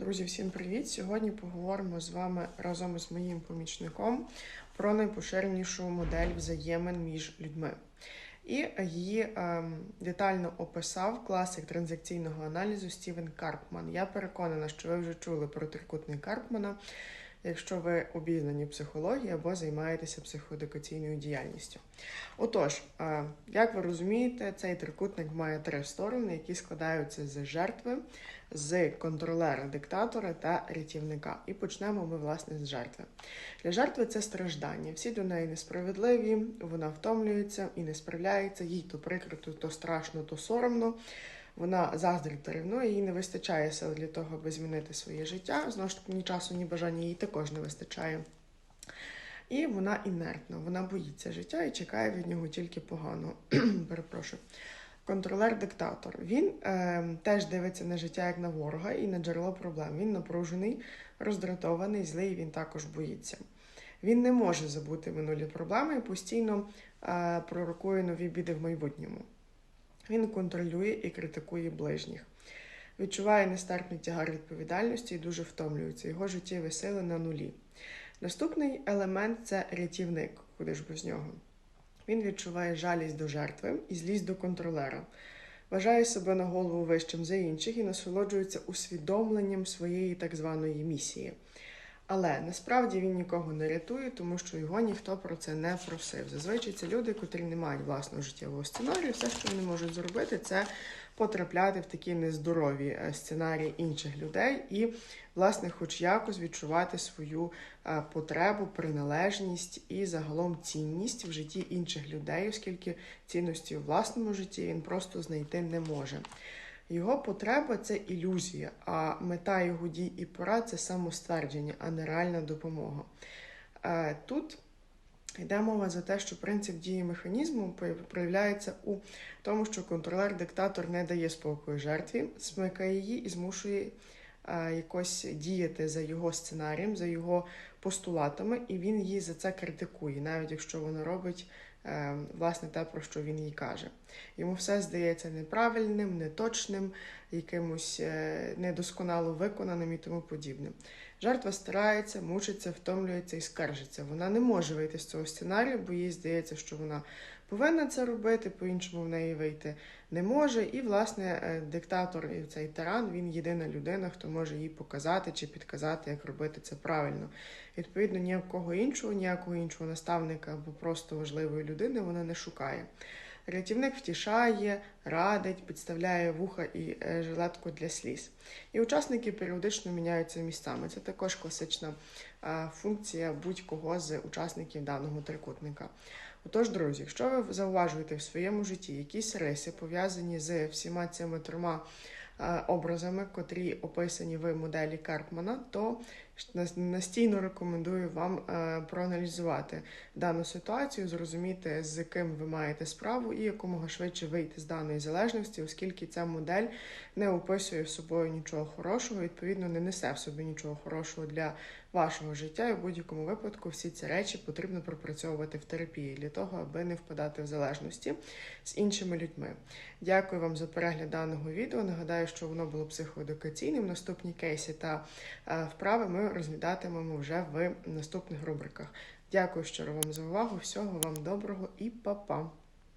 Друзі, всім привіт! Сьогодні поговоримо з вами разом із моїм помічником про найпоширенішу модель взаємин між людьми. І її ем, детально описав класик транзакційного аналізу Стівен Карпман. Я переконана, що ви вже чули про трикутний Карпмана, якщо ви обізнані в психології або займаєтеся психоедукаційною діяльністю. Отож, як ви розумієте, цей трикутник має три сторони, які складаються з жертви, з контролера, диктатора та рятівника. І почнемо ми, власне, з жертви. Для жертви це страждання. Всі до неї несправедливі, вона втомлюється і не справляється, їй то прикрито, то страшно, то соромно. Вона заздрить та ревнує, їй не вистачає сил для того, аби змінити своє життя. Знову ж таки, ні часу, ні бажання їй також не вистачає. І вона інертна, вона боїться життя і чекає від нього тільки поганого. Перепрошую. Контролер-диктатор. Він е, теж дивиться на життя як на ворога і на джерело проблем. Він напружений, роздратований, злий, він також боїться. Він не може забути минулі проблеми і постійно е, пророкує нові біди в майбутньому. Він контролює і критикує ближніх. Відчуває нестерпний тягар відповідальності і дуже втомлюється. Його життєві сили на нулі. Наступний елемент це рятівник, куди ж без нього. Він відчуває жалість до жертви і злість до контролера, вважає себе на голову вищим за інших і насолоджується усвідомленням своєї так званої місії. Але насправді він нікого не рятує, тому що його ніхто про це не просив. Зазвичай це люди, котрі не мають власного життєвого сценарію. Все, що вони можуть зробити, це потрапляти в такі нездорові е, сценарії інших людей і, власне, хоч якось відчувати свою е, потребу, приналежність і загалом цінність в житті інших людей, оскільки цінності у власному житті він просто знайти не може. Його потреба це ілюзія, а мета його дій і порад це самоствердження, а не реальна допомога. Е, Тут йде мова за те, що принцип дії механізму проявляється у тому, що контролер-диктатор не дає спокою жертві, смикає її і змушує е, якось діяти за його сценарієм, за його постулатами, і він її за це критикує, навіть якщо вона робить власне те, про що він їй каже. Йому все здається неправильним, неточним, якимось е, недосконало виконаним і тому подібним. Жертва старається, мучиться, втомлюється і скаржиться. Вона не може вийти з цього сценарію, бо їй здається, що вона повинна це робити, по-іншому в неї вийти не може. І, власне, е, диктатор і цей тиран він єдина людина, хто може їй показати чи підказати, як робити це правильно. Відповідно, ніякого іншого, ніякого іншого наставника або просто важливої людини вона не шукає. Рятівник втішає, радить, підставляє вуха і е, жилетку для сліз. І учасники періодично міняються місцями. Це також класична функція будь-кого з учасників даного трикутника. Отож, друзі, якщо ви зауважуєте в своєму житті якісь риси, пов'язані з всіма цими трьома образами, котрі описані в моделі Карпмана, то настійно рекомендую вам е, проаналізувати дану ситуацію, зрозуміти, з ким ви маєте справу, і якомога швидше вийти з даної залежності, оскільки ця модель не описує собою нічого хорошого, відповідно, не несе в собі нічого хорошого для вашого життя. І в будь-якому випадку всі ці речі потрібно пропрацьовувати в терапії для того, аби не впадати в залежності з іншими людьми. Дякую вам за перегляд даного відео. Нагадаю, що воно було психоедукаційним. Наступні кейси та е, вправи ми розглядатимемо вже в наступних рубриках. Дякую щиро вам за увагу. Всього вам доброго і па-па!